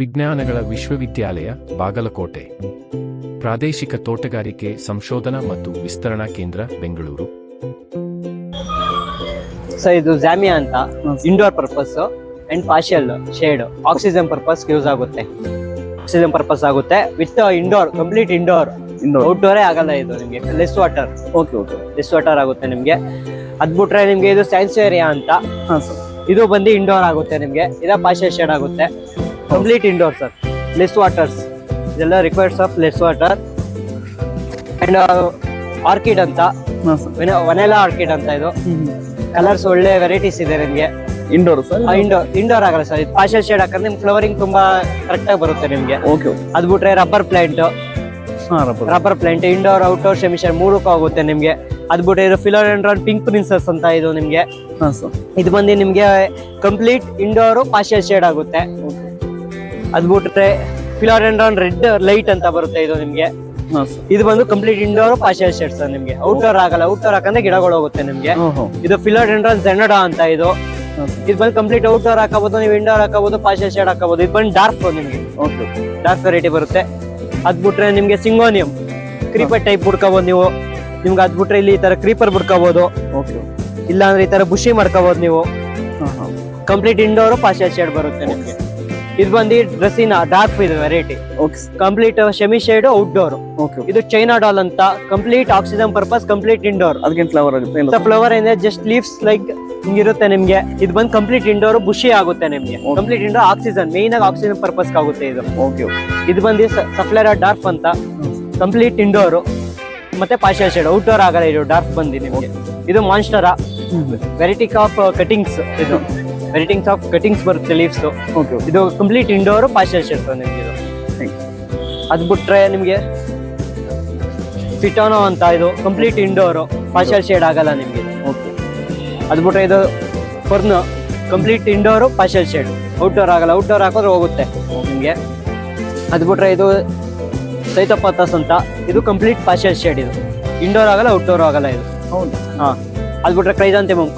ವಿಜ್ಞಾನಗಳ ವಿಶ್ವವಿದ್ಯಾಲಯ ಬಾಗಲಕೋಟೆ. ಪ್ರಾದೇಶಿಕ ತೋಟಗಾರಿಕೆ ಸಂಶೋಧನಾ ಮತ್ತು ವಿಸ್ತರಣಾ ಕೇಂದ್ರ ಬೆಂಗಳೂರು. ಸರ್ ಇದು ಜಾಮಿಯಾ ಅಂತ. Indoor purpose and partial shade oxygen purpose use ಆಗುತ್ತೆ. ಆಕ್ಸಿಜನ್ ಪರ್ಪಸ್ ಆಗುತ್ತೆ. With indoor complete indoor indoor ಔಟ್ಡೋರೇ ಆಗಲ್ಲ ಇದು ನಿಮಗೆ. Less water okay okay less water ಆಗುತ್ತೆ ನಿಮಗೆ. ಅದ್ ಬಿಟ್ರೆ ನಿಮಗೆ ಇದು ಸೈನ್ಸ್ ಏರಿಯಾ ಅಂತ ಇದು ಬಂದು ಇಂಡೋರ್ ಆಗುತ್ತೆ ನಿಮಗೆ. ಇದ ಪಾರ್ಷಿಯಲ್ ಶೇಡ್ ಆಗುತ್ತೆ. Complete indoor sir less waters ಇದೆಲ್ಲ requires of less water and orchid ಅಂತ. ವನೆಲಾ ಆರ್ಕಿಡ್ ಅಂತ ಇದು. ಕಲರ್ಸ್ ಒಳ್ಳೆ ವೆರೈಟೀಸ್ ಇದೆ ನಿಮಗೆ. ಇಂಡೋರ್ ಸರ್ ಇಂಡೋರ್ ಇಂಡೋರ್ ಆಗಲ್ಲ ಸರ್ ಇದು ಪಾರ್ಷಲ್ ಶೇಡ್ ಹಾಕಂದ್ರೆ ನಿಮ್ಗೆ ಫ್ಲವರಿಂಗ್ ತುಂಬಾ ಕರೆಕ್ಟ್ ಆಗಿ ಬರುತ್ತೆ ನಿಮಗೆ. ಓಕೆ ಅದು ಬಿಟ್ರೆ rubber plant rubber plant indoor outdoor semi shade ಮೂರಕ್ಕೂ ಆಗುತ್ತೆ ನಿಮಗೆ. ಅದು ಬಿಟ್ರೆ ಇದು ಫಿಲೋಡೆಂಡ್ರಾನ್ ಪಿಂಕ್ ಪ್ರಿನ್ಸಸ್ ಅಂತ ಇದು ನಿಮಗೆ. ಇದು ಬಂದು ನಿಮಗೆ ಕಂಪ್ಲೀಟ್ ಇಂಡೋರ್ ಪಾರ್ಷಲ್ ಶೇಡ್ ಆಗುತ್ತೆ. ಅದ್ ಬಿಟ್ರೆ ಫಿಲೋಡೆಂಡ್ರಾನ್ ರೆಡ್ ಲೈಟ್ ಅಂತ ಬರುತ್ತೆ ಇದು ನಿಮ್ಗೆ. ಇದು ಬಂದು complete indoor partial shade sir ನಿಮ್ಗೆ. ಔಟ್ಡೋರ್ ಆಗಲ್ಲ ಔಟ್ಡೋರ್ ಹಾಕಂದ್ರೆ ಗಿಡಗಳು ಹೋಗುತ್ತೆ ನಿಮ್ಗೆ. ಇದು ಫಿಲೋಡೆಂಡ್ರಾನ್ ಜೆನಡಾ ಅಂತ ಇದು. ಇದು ಬಂದು ಕಂಪ್ಲೀಟ್ ಔಟ್ಡೋರ್ ಹಾಕಬಹುದು ನೀವು ಇಂಡೋರ್ ಹಾಕಬಹುದು ಪಾಶಿಯಲ್ ಶೇಡ್ ಹಾಕಬಹುದು. ಇದು ಬಂದು ಡಾರ್ಕ್ ನಿಮ್ಗೆ. ಡಾರ್ಕ್ ವೆರೈಟಿ ಬರುತ್ತೆ. ಅದ್ ಬಿಟ್ರೆ ನಿಮ್ಗೆ ಸಿಂಗೋನಿಯಂ. ಕ್ರೀಪರ್ ಟೈಪ್ ಬಿಡ್ಕೋಬಹುದು ನೀವು. ನಿಮ್ಗೆ ಅದ್ ಬಿಟ್ರೆ ಇಲ್ಲಿ ಈ ತರ ಕ್ರೀಪರ್ ಬಿಡ್ಕೋಬಹುದು ಓಕೆ ಇಲ್ಲ ಅಂದ್ರೆ ಈ ತರ ಬುಷಿ ಮಾಡ್ಕೋಬಹುದು ನೀವು. ಕಂಪ್ಲೀಟ್ ಇಂಡೋರ್ ಪಾಶಿಯಲ್ ಶೇಡ್ ಬರುತ್ತೆ ನಿಮ್ಗೆ. ಇದು ಬಂದು ಡ್ರೆಸ್ಸಿನ ಡಾರ್ಕ್ ಇದು variety okay complete semi shade outdoor okay ಇದು ಚೈನಾ ಡಾಲ್ ಅಂತ. Complete oxygen purpose complete indoor ಅದಕ್ಕೇನು ಫ್ಲವರ್ ಆಗುತ್ತೆ? ಫ್ಲವರ್ ಏನಿದೆ ಜಸ್ಟ್ ಲೀವ್ಸ್ ಲೈಕ್ ಹಿಂಗಿರುತ್ತೆ ನಿಮ್ಗೆ. ಇದು ಬಂದು ಕಂಪ್ಲೀಟ್ ಇಂಡೋರ್ ಬುಷಿ ಆಗುತ್ತೆ ನಿಮ್ಗೆ. ಕಂಪ್ಲೀಟ್ ಇಂಡೋರ್ ಆಕ್ಸಿಜನ್ ಮೇನ್ ಆಗಿ ಆಕ್ಸಿಜನ್ ಪರ್ಪಸ್ ಆಗುತ್ತೆ ಇದು. ಓಕೆ ಇದು ಬಂದು ಸಫ್ಲೇರಾ ಡಾರ್ಫ್ ಅಂತ. ಕಂಪ್ಲೀಟ್ ಇಂಡೋರ್ ಮತ್ತೆ ಪಾರ್ಷಲ್ ಶೇಡ್ ಔಟ್ಡೋರ್ ಆಗಲ್ಲ ಇದು ಡಾರ್ಫ್ ಬಂದು ನಿಮ್ಗೆ. ಇದು ಮಾನ್ಸ್ಟರಾ ವೆರೈಟಿ ಆಫ್ ಕಟಿಂಗ್ಸ್ ಇದು. ವೆರೈಟಿಂಗ್ಸ್ ಆಫ್ ಕಟಿಂಗ್ಸ್ ಬರುತ್ತೆ ಲೀವ್ಸ್ ಓಕೆ ಓಕೆ ಇದು ಕಂಪ್ಲೀಟ್ ಇಂಡೋರು ಪಾರ್ಷಲ್ ಶೇಡ್ ನಿಮಗೆ ಇದು. ಅದು ಬಿಟ್ರೆ ನಿಮಗೆ ಫಿಟೋನೋ ಅಂತ ಇದು ಕಂಪ್ಲೀಟ್ ಇಂಡೋರು ಪಾರ್ಷಲ್ ಶೇಡ್ ಆಗಲ್ಲ ನಿಮಗೆ. ಓಕೆ ಅದು ಬಿಟ್ರೆ ಇದು fern complete indoor partial shade outdoor ಆಗಲ್ಲ ಔಟ್ಡೋರ್ ಹಾಕಿದ್ರೆ ಹೋಗುತ್ತೆ ನಿಮಗೆ. ಅದು ಬಿಟ್ರೆ ಇದು ಸೈತೋಪಾತಸ್ ಅಂತ ಇದು ಕಂಪ್ಲೀಟ್ ಪಾರ್ಷಲ್ ಶೇಡ್ ಇದು. ಇಂಡೋರ್ ಆಗಲ್ಲ ಔಟ್ಡೋರ್ ಆಗಲ್ಲ ಇದು. ಹೌದು. ಹಾ. ಅದ್ ಬಿಟ್ರೆ ಕ್ರೈಜಾಂಥೆಮಮ್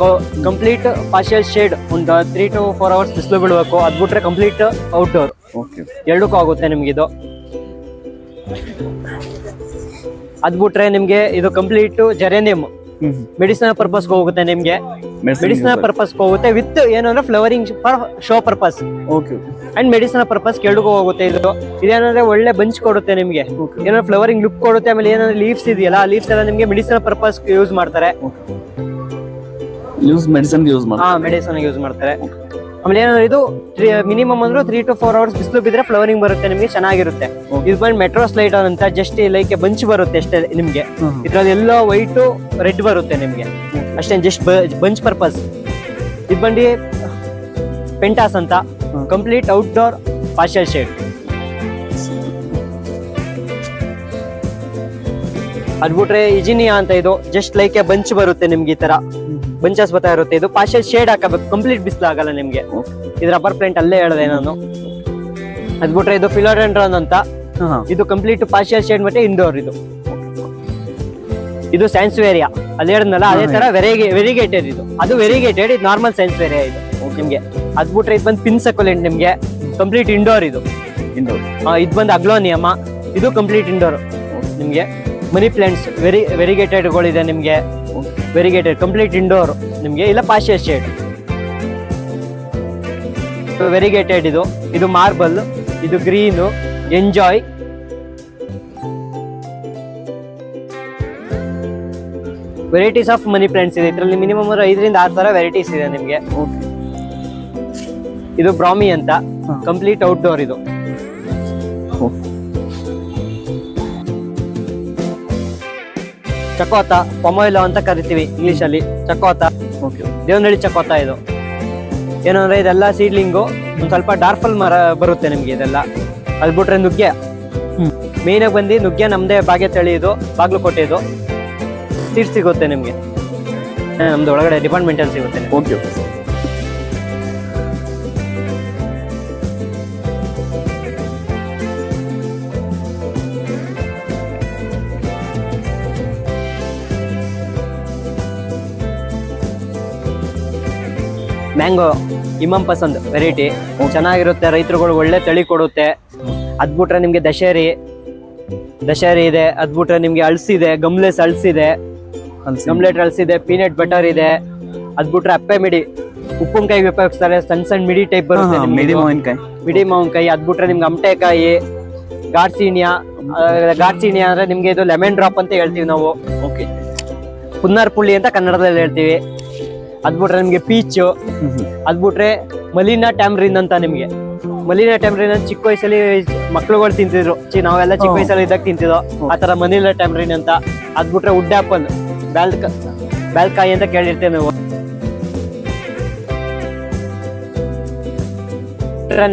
ಕಂಪ್ಲೀಟ್ ಪಾರ್ಷಿಯಲ್ ಶೇಡ್ ಒಂದು ತ್ರೀ ಟು ಫೋರ್ ಅವರ್ಸ್ ಬಿಸಿಲು ಬಿಡಬೇಕು ಅದ್ ಬಿಟ್ರೆ ಕಂಪ್ಲೀಟ್ ಔಟ್ಡೋರ್ ಎರಡಕ್ಕೂ ಆಗುತ್ತೆ ನಿಮ್ಗೆ ಇದು. ಅದ್ ಬಿಟ್ರೆ ನಿಮ್ಗೆ ಇದು complete geranium hmm medicinal purpose ಹೋಗುತ್ತೆ ನಿಮ್ಗೆ. ಮೆಡಿಸಿನ್ ಮೆಡಿಸಿನಲ್ ಪರ್ಪಸ್ ಹೋಗುತ್ತೆ ವಿತ್ ಏನಂದ್ರೆ flowering for show purpose okay and medicinal purpose ಕೆಳಗೂ ಹೋಗುತ್ತೆ ಇದು. ಇದೇನಂದ್ರೆ ಒಳ್ಳೆ ಬಂಚ್ ಕೊಡುತ್ತೆ ನಿಮ್ಗೆ. ಏನಾದ್ರೂ ಏನಂದ್ರೆ ಫ್ಲವರಿಂಗ್ ಲುಕ್ ಕೊಡುತ್ತೆ ಆಮೇಲೆ ಏನಂದ್ರೆ ಲೀವ್ಸ್ ಇದೆಯಲ್ಲ ಆ ಲೀವ್ಸ್ ಎಲ್ಲ ನಿಮಗೆ ಮೆಡಿಸಿನಲ್ ಪರ್ಪಸ್ ಯೂಸ್ ಮಾಡ್ತಾರೆ. ಯೂಸ್ ಮೆಡಿಸನ್ ಯೂಸ್ ಮಾಡ್ತಾರೆ. ಹಾ ಮೆಡಿಸನ್ ಯೂಸ್ ಮಾಡ್ತಾರೆ. ಆಮೇಲೆ ಏನಂದ್ರೆ ಇದು ಮಿನಿಮಮ್ ಅಂದ್ರೆ ತ್ರೀ ಟು ಫೋರ್ ಅವರ್ಸ್ ಬಿಸಿಲು ಬಿದ್ರೆ ಫ್ಲವರಿಂಗ್ ಬರುತ್ತೆ ನಿಮಗೆ ಚೆನ್ನಾಗಿರುತ್ತೆ. ಇದು ಬಂದು ಮೆಟ್ರೋ ಸ್ಲೈಟ್ ಅಂತ ಜಸ್ಟ್ ಲೈಕ್ ಬಂಚ್ ಬರುತ್ತೆ ಅಷ್ಟೇ ನಿಮ್ಗೆ. ಇದ್ರಲ್ಲಿ ಎಲ್ಲೋ ವೈಟ್ ರೆಡ್ ಬರುತ್ತೆ ನಿಮ್ಗೆ. ಅಷ್ಟೇ ಜಸ್ಟ್ ಬಂಚ್ ಪರ್ಪಸ್ ಇದು ಬಂದು ಪೆಂಟಾಸ್ ಅಂತ complete complete outdoor partial shade ಅದ್ಬಿಟ್ರೆ ಇಜಿನಿಯಾ ಅಂತ ಇದು ಜಸ್ಟ್ ಲೈಕ್ ಬಂಚ್ ಬರುತ್ತೆ ನಿಮ್ಗೆ ಈ ತರ. ಬಂಚಸ್ ಬರ್ತಾ ಇರುತ್ತೆ. ಇದು ಪಾರ್ಷಲ್ ಶೇಡ್ ಹಾಕಬೇಕು. ಕಂಪ್ಲೀಟ್ ಬಿಸಿಲು ಆಗಲ್ಲ ನಿಮ್ಗೆ. ಇದ್ರ ಇದು ರಬ್ಬರ್ ಪ್ಲಾಂಟ್ ಅಲ್ಲೇ ಹೇಳದೆ ನಾನು. ಅದ್ಬಿಟ್ರೆ ಇದು ಫಿಲೋಡೆಂಡ್ರನ್ ಅಂತ. ಇದು ಕಂಪ್ಲೀಟ್ ಪಾರ್ಷಿಯಲ್ ಶೇಡ್ ಮತ್ತೆ ಇಂಡೋರ್ ಇದು. ಇದು ಸೈನ್ಸ್ ವೇರಿಯಾ ಅಲ್ಲಿ ಹೇಳಿದ್ನಲ್ಲ ಅದೇ ತರ ವೆರಿಗೇ ವೆರಿಗೇಟೆಡ್ ಇದು. ಅದು ವೆರಿಗೇಟೆಡ್ ಇದು ನಾರ್ಮಲ್ ಸೈನ್ಸ್ ವೇರಿಯಾ ಇದು ನಿಮ್ಗೆ. ಅದ್ ಬಿಟ್ರೆ ಇದು ಬಂದು ಪಿನ್ಸಕುಲೆಂಟ್ ನಿಮ್ಗೆ. ಕಂಪ್ಲೀಟ್ ಇಂಡೋರ್ ಇದು. ಇಂಡೋರ್ ಇದು ಬಂದು ಅಗ್ಲೋನಿಯಮ ಇದು ಕಂಪ್ಲೀಟ್ ಇಂಡೋರ್ ನಿಮ್ಗೆ. ಮನಿ ಪ್ಲಾಂಟ್ಸ್ ವೆರಿ ವೆರಿಗೇಟೆಡ್ಗಳಿದೆ ನಿಮ್ಗೆ. ವೆರಿಗೇಟೆಡ್ ಕಂಪ್ಲೀಟ್ ಇಂಡೋರ್ ನಿಮಗೆ ಇಲ್ಲ ಪಾಶಿಯರ್ ಶೇಡ್ ವೆರಿಗೇಟೆಡ್ ಇದು. ಇದು ಮಾರ್ಬಲ್ ಇದು green enjoy varieties of money plants ಇದೆ. ಇದರಲ್ಲಿ ಮಿನಿಮಮ್ ಐದರಿಂದ ಆರು ತರ ವೆರೈಟೀಸ್ ಇದೆ ನಿಮಗೆ. ಇದು ಬ್ರಾಮಿ ಅಂತ. ಕಂಪ್ಲೀಟ್ ಔಟ್ಡೋರ್ ಇದು. ಚಕೋತ ಪೊಮೊಯ್ಲೋ ಅಂತ ಕರಿತೀವಿ ಇಂಗ್ಲಿಷ್ ಅಲ್ಲಿ. ಚಕೋತ. ಓಕೆ ದೇವನಹಳ್ಳಿ ಚಕೋತ ಇದು. ಏನಂದ್ರೆ ಇದೆಲ್ಲ ಸೀಡ್ಲಿಂಗು ಒಂದ್ ಸ್ವಲ್ಪ ಡಾರ್ಫಲ್ ಮರ ಬರುತ್ತೆ ನಿಮ್ಗೆ ಇದೆಲ್ಲ. ಅದ್ ಬಿಟ್ರೆ ನುಗ್ಗೆ. ಮೇನ್ ಆಗಿ ಬಂದು ನುಗ್ಗೆ ನಮ್ದೇ ಬಾಗೆ ತಳಿ ಇದು ಬಾಗ್ಲುಕೋಟೆ ಇದು ಸೀಡ್ ಸಿಗುತ್ತೆ ನಿಮ್ಗೆ. ನಮ್ದು ಒಳಗಡೆ ಡಿಪಾರ್ಟ್ಮೆಂಟಲ್ಲಿ ಸಿಗುತ್ತೆ. ಓಕೆ ಮ್ಯಾಂಗೋ ಇಮಾಮ್ ಪಸಂದ್ ವೆರೈಟಿ ಚೆನ್ನಾಗಿರುತ್ತೆ ರೈತರುಗಳು ಒಳ್ಳೆ ತಳಿ ಕೊಡುತ್ತೆ. ಅದ್ಬಿಟ್ರೆ ನಿಮಗೆ ದಶೇರಿ ದಶೇರಿ ಇದೆ. ಅದ್ಬಿಟ್ರೆ ನಿಮಗೆ ಅಳ್ಸಿದೆ ಗಮ್ಲೆಸ್ ಅಳ್ಸಿದೆ ಗಮ್ಲೆಟ್ ಅಳ್ಸಿದೆ ಪೀನಟ್ ಬಟರ್ ಇದೆ ಅದ್ಬಿಟ್ರೆ ಅಪ್ಪೆ ಮಿಡಿ. ಉಪ್ಪಿನಕಾಯಿ ಉಪಯೋಗಿಸ್ತಾರೆ ಸಣ್ಣ ಸಣ್ಣ ಮಿಡಿ ಟೈಪ್ ಬರುತ್ತೆ ಮಿಡಿ. ಮಾವಿನಕಾಯಿ ಮಿಡಿ ಮಾವಿನಕಾಯಿ ಅದ್ಬಿಟ್ರೆ ನಿಮ್ಗೆ ಅಮಟೆಕಾಯಿ ಗಾಡ್ಸೀನಿಯಾ ಗಾಡ್ಸೀನಿಯಾ ಅಂದ್ರೆ ನಿಮ್ಗೆ ಇದು ಲೆಮನ್ ಡ್ರಾಪ್ ಅಂತ ಹೇಳ್ತೀವಿ ನಾವು. ಓಕೆ ಪುನ್ನಾರ್ ಪುಳ್ಳಿ ಅಂತ ಕನ್ನಡದಲ್ಲಿ ಹೇಳ್ತೀವಿ. ಅದ್ ಬಿಟ್ರೆ ನಿಮ್ಗೆ ಪೀಚ್ ಅದ್ ಬಿಟ್ರೆ ಮಲಿನಾ ಟ್ಯಾಮ್ರಿನ್ ಅಂತ ನಿಮ್ಗೆ. ಮಲಿನಾ ಟ್ಯಾಮ್ರಿನ್ ಅಂತ ಚಿಕ್ಕ ವಯಸ್ಸಲ್ಲಿ ಮಕ್ಳುಗಳು ತಿಂತಿದ್ರು. ಚಿ ನಾವೆಲ್ಲ ಚಿಕ್ಕ. ವಯಸ್ಸಲ್ಲಿ ಇದ್ದಾಗ ತಿಂತಿದ್ವು. ಆತರ ಮನಿಲಾ ಮಲಿನಾ ಟ್ಯಾಮ್ರಿನ್ ಅಂತ. ಅದ್ ಬಿಟ್ರೆ ವುಡ್ ಆಪಲ್ ಬ್ಯಾಲ್ಕ ಬ್ಯಾಲ್ಕಾಯಿ ಅಂತ ಕೇಳಿರ್ತೇವೆ ನಾವು.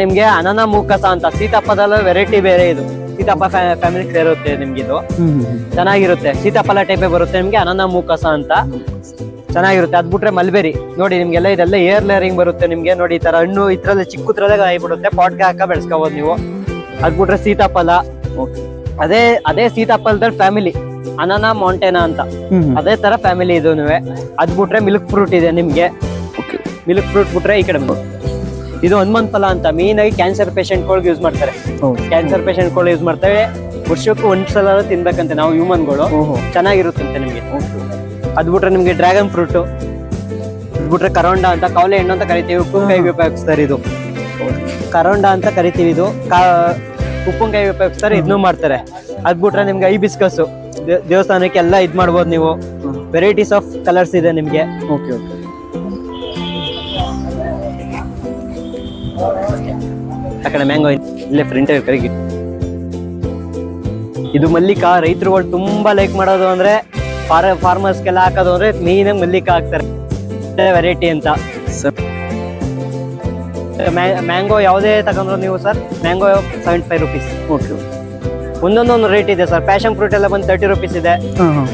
ನಿಮ್ಗೆ ಅನನ ಮೂಕಸ ಅಂತ ಸೀತಾಫಲದ ವೆರೈಟಿ ಬೇರೆ ಇದು. ಸೀತಾಪ ಫ್ಯಾಮಿಲಿ ಸೇರುತ್ತೆ ನಿಮ್ಗೆ ಇದು ಚೆನ್ನಾಗಿರುತ್ತೆ. ಸೀತಾಫಲ ಟೈಪೇ ಬರುತ್ತೆ ನಿಮ್ಗೆ ಅನನ ಮೂಕಸ ಅಂತ. ಚೆನ್ನಾಗಿರುತ್ತೆ. ಅದ್ ಬಿಟ್ರೆ ಮಲ್ಬೆರಿ ನೋಡಿ ನಿಮ್ಗೆಲ್ಲ ಇದೆಲ್ಲ ಏರ್ ಲೇರಿಂಗ್ ಬರುತ್ತೆ ನಿಮ್ಗೆ. ನೋಡಿ ಈ ತರ ಹಣ್ಣು ಇದ್ರಲ್ಲಿ ಚಿಕ್ಕದ್ರದಾಗ ಆಗಿಬಿಡುತ್ತೆ. ಪಾಟ್ಗೆ ಹಾಕ ಬೆಳೆಸ್ಕೋಬಹುದು ನೀವು. ಅದ್ ಬಿಟ್ರೆ ಸೀತಾಫಲ. ಅದೇ ಅದೇ ಸೀತಾಫಲದ ಫ್ಯಾಮಿಲಿ ಅನನ ಮೌಂಟೇನಾ ಅಂತ. ಅದೇ ತರ ಫ್ಯಾಮಿಲಿ ಇದು ಅದ್ ಬಿಟ್ರೆ ಮಿಲ್ಕ್ ಫ್ರೂಟ್ ಇದೆ ನಿಮ್ಗೆ. ಮಿಲ್ಕ್ ಫ್ರೂಟ್ ಬಿಟ್ರೆ ಈ ಕಡೆ ಇದು ಹನುಮನ್ ಫಲ ಅಂತ. ಮೇನ್ ಆಗಿ ಕ್ಯಾನ್ಸರ್ ಪೇಷಂಟ್ಗಳಿಗೆ ಯೂಸ್ ಮಾಡ್ತಾರೆ. ಕ್ಯಾನ್ಸರ್ ಪೇಷಂಟ್ಗಳು ಯೂಸ್ ಮಾಡ್ತಾರೆ. ವರ್ಷಕ್ಕೂ ಒಂದ್ಸಲ ತಿನ್ಬೇಕಂತೆ ನಾವು ಹ್ಯೂಮನ್ಗಳು ಚೆನ್ನಾಗಿರುತ್ತಂತೆ ನಿಮ್ಗೆ. ಅದ್ ಬಿಟ್ರೆ ನಿಮ್ಗೆ ಡ್ರ್ಯಾಗನ್ ಫ್ರೂಟ್ ಬಿಟ್ರೆ ಕರೋಂಡ ಅಂತ ಕವಲೆ ಹಣ್ಣು ಅಂತ ಕರಿತೀವಿ ಉಪ್ಪಿನಕಾಯಿ ಉಪಯೋಗಿಸ್ತಾರೆ ಇದು. ಕರೋಂಡ ಅಂತ ಕರಿತೀವಿ ಇದು. ಕಾ ಉಪ್ಪಿನಕಾಯಿ ಉಪಯೋಗಿಸ್ತಾರೆ ಇದನ್ನು ಮಾಡ್ತಾರೆ. ಅದ್ ಬಿಟ್ರೆ ನಿಮ್ಗೆ ಐ ಬಿಸ್ಕಸ್ ದೇವಸ್ಥಾನಕ್ಕೆ ಎಲ್ಲ ಇದು ಮಾಡ್ಬೋದು ನೀವು. ವೆರೈಟೀಸ್ ಆಫ್ ಕಲರ್ಸ್ ಇದೆ ನಿಮಗೆ. Okay okay. ಆ ಕಡೆ ಮ್ಯಾಂಗೋ ಇಲ್ಲೇ ಫ್ರಂಟ್ ಕರಿಗಿ ಇದು ಮಲ್ಲಿಕಾ ರೈತರುಗಳು ತುಂಬಾ ಲೈಕ್ ಮಾಡೋದು ಅಂದ್ರೆ ಫಾರ್ ಫಾರ್ಮರ್ಸ್ಗೆಲ್ಲ ಹಾಕೋದು ಅಂದ್ರೆ ಮೇನ್ ಮಲ್ಲಿಕಾ ಹಾಕ್ತಾರೆ. ವೆರೈಟಿ ಅಂತ. ಸರ್. ಮ್ಯಾಂಗೋ ಯಾವುದೇ ತಗೊಂಡ್ರು ನೀವು sir? Mango seventy five rupees okay ಒಂದೊಂದೊಂದು rate ಇದೆ ಸರ್. ಪ್ಯಾಷನ್ ಫ್ರೂಟ್ ಎಲ್ಲ ಬಂದು ತರ್ಟಿ ರುಪೀಸ್ ಇದೆ.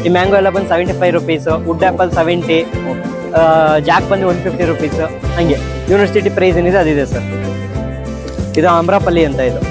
ಈ ಮ್ಯಾಂಗೋ ಎಲ್ಲ ಬಂದು seventy five rupees wood apple seventy jack ಬಂದು ಒನ್ ಫಿಫ್ಟಿ ರುಪೀಸ್ ಹಂಗೆ. ಯೂನಿವರ್ಸಿಟಿ ಪ್ರೈಸ್ ಏನಿದೆ ಅದಿದೆ ಸರ್. ಇದು ಅಮ್ರಾಪಲ್ಲಿ ಅಂತ ಇದು.